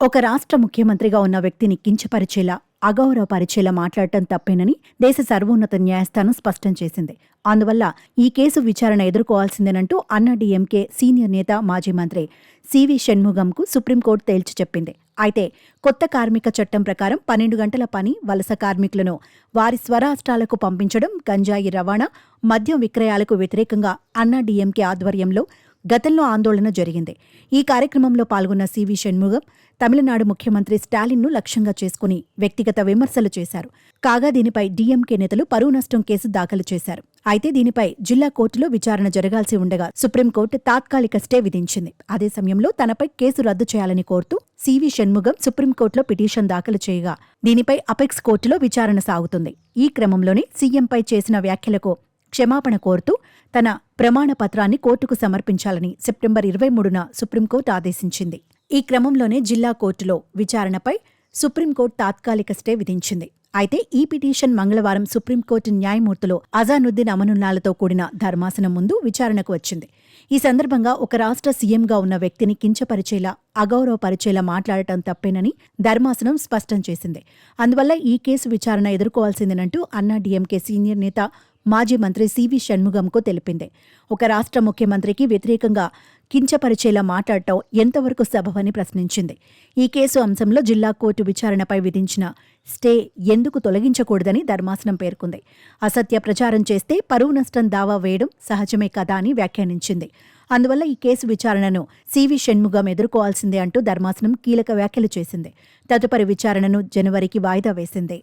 ఒక రాష్ట్ర ముఖ్యమంత్రిగా ఉన్న వ్యక్తిని కించపరిచేలా అగౌరవపరిచేలా మాట్లాడటం తప్పేనని దేశ సర్వోన్నత న్యాయస్థానం స్పష్టం చేసింది. అందువల్ల ఈ కేసు విచారణ ఎదుర్కోవాల్సిందేనంటూ అన్నా డీఎంకే సీనియర్ నేత మాజీ మంత్రి సివి షణ్ముగంకు సుప్రీంకోర్టు తేల్చి చెప్పింది. అయితే కొత్త కార్మిక చట్టం ప్రకారం పన్నెండు గంటల పని వలస కార్మికులను వారి స్వరాష్ట్రాలకు పంపించడం గంజాయి రవాణా మద్యం విక్రయాలకు వ్యతిరేకంగా అన్నాడీఎంకే ఆధ్వర్యంలో గతంలో ఆందోళన జరిగింది. ఈ కార్యక్రమంలో పాల్గొన్న సివి షణ్ముగం తమిళనాడు ముఖ్యమంత్రి స్టాలిన్ను లక్ష్యంగా చేసుకుని వ్యక్తిగత విమర్శలు చేశారు. కాగా దీనిపై డీఎంకే నేతలు పరువు నష్టం కేసు దాఖలు చేశారు. అయితే దీనిపై జిల్లా కోర్టులో విచారణ జరగాల్సి ఉండగా సుప్రీంకోర్టు తాత్కాలిక స్టే విధించింది. అదే సమయంలో తనపై కేసు రద్దు చేయాలని కోరుతూ సివి షణ్ముగం సుప్రీంకోర్టులో పిటిషన్ దాఖలు చేయగా దీనిపై అపెక్స్ కోర్టులో విచారణ సాగుతుంది. ఈ క్రమంలోనే సీఎంపై చేసిన వ్యాఖ్యలకు క్షమాపణ కోరుతూ తన ప్రమాణ పత్రాన్ని కోర్టుకు సమర్పించాలని సెప్టెంబర్ ఇరవై మూడున సుప్రీంకోర్టు ఆదేశించింది. ఈ క్రమంలోనే జిల్లా కోర్టులో విచారణపై సుప్రీంకోర్టు తాత్కాలిక స్టే విధించింది. అయితే ఈ పిటిషన్ మంగళవారం సుప్రీంకోర్టు న్యాయమూర్తులు అజానుద్దీన్ అమనుల్లాలతో కూడిన ధర్మాసనం ముందు విచారణకు వచ్చింది. ఈ సందర్భంగా ఒక రాష్ట్ర సీఎంగా ఉన్న వ్యక్తిని కించపరిచేలా అగౌరవపరిచేలా మాట్లాడటం తప్పేనని ధర్మాసనం స్పష్టం చేసింది. అందువల్ల ఈ కేసు విచారణ ఎదుర్కోవాల్సిందేనంటూ అన్నా డీఎంకే సీనియర్ నేత మాజీ మంత్రి సివి షణ్ముగంకు తెలిపింది. ఒక రాష్ట్ర ముఖ్యమంత్రికి వ్యతిరేకంగా కించపరిచేలా మాట్లాడటం ఎంతవరకు సబబని ప్రశ్నించింది. ఈ కేసు అంశంలో జిల్లా కోర్టు విచారణపై విధించిన స్టే ఎందుకు తొలగించకూడదని ధర్మాసనం పేర్కొంది. అసత్య ప్రచారం చేస్తే పరువు నష్టం దావా వేయడం సహజమే కదా అని వ్యాఖ్యానించింది. అందువల్ల ఈ కేసు విచారణను సివి షణ్ముగం ఎదుర్కోవాల్సిందే అంటూ ధర్మాసనం కీలక వ్యాఖ్యలు చేసింది. తదుపరి విచారణను జనవరికి వాయిదా వేసింది.